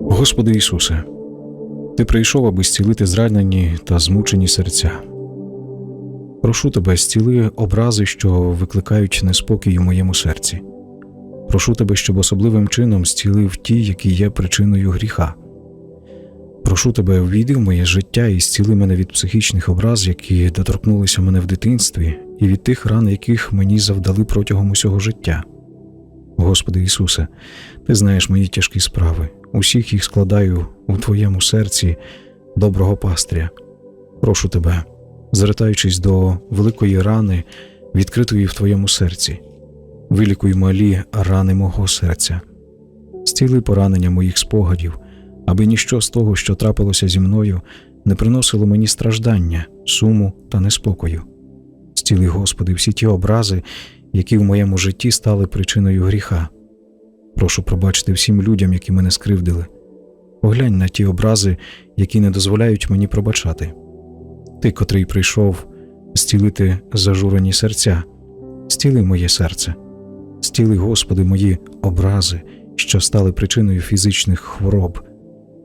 Господи Ісусе, Ти прийшов, аби зцілити зранені та змучені серця. Прошу тебе, зціли образи, що викликають неспокій у моєму серці. Прошу тебе, щоб особливим чином зцілив ті, які є причиною гріха. Прошу тебе, ввійди в моє життя і зціли мене від психічних образ, які доторкнулися мене в дитинстві, і від тих ран, яких мені завдали протягом усього життя. Господи Ісусе, Ти знаєш мої тяжкі справи, усіх їх складаю у Твоєму серці доброго пастря. Прошу тебе, звертаючись до великої рани, відкритої в Твоєму серці, вилікуй малі рани мого серця, зціли поранення моїх спогадів, аби ніщо з того, що трапилося зі мною, не приносило мені страждання, суму та неспокою. Зціли, Господи, всі ті образи, які в моєму житті стали причиною гріха. Прошу пробачити всім людям, які мене скривдили. Поглянь на ті образи, які не дозволяють мені пробачати. Ти, котрий прийшов зцілити зажурені серця, зціли моє серце, зціли, Господи, мої образи, що стали причиною фізичних хвороб.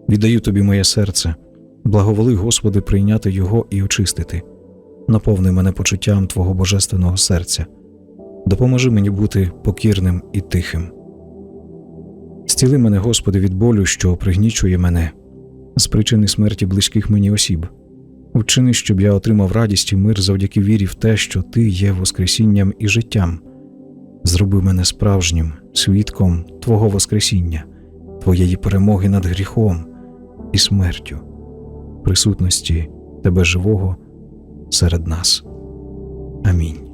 Віддаю тобі моє серце, благоволи, Господи, прийняти його і очистити. Наповни мене почуттям Твого божественного серця. Допоможи мені бути покірним і тихим. Зціли мене, Господи, від болю, що пригнічує мене, з причини смерті близьких мені осіб. Вчини, щоб я отримав радість і мир завдяки вірі в те, що Ти є Воскресінням і життям. Зроби мене справжнім свідком Твого Воскресіння, Твоєї перемоги над гріхом і смертю, присутності Тебе живого серед нас. Амінь.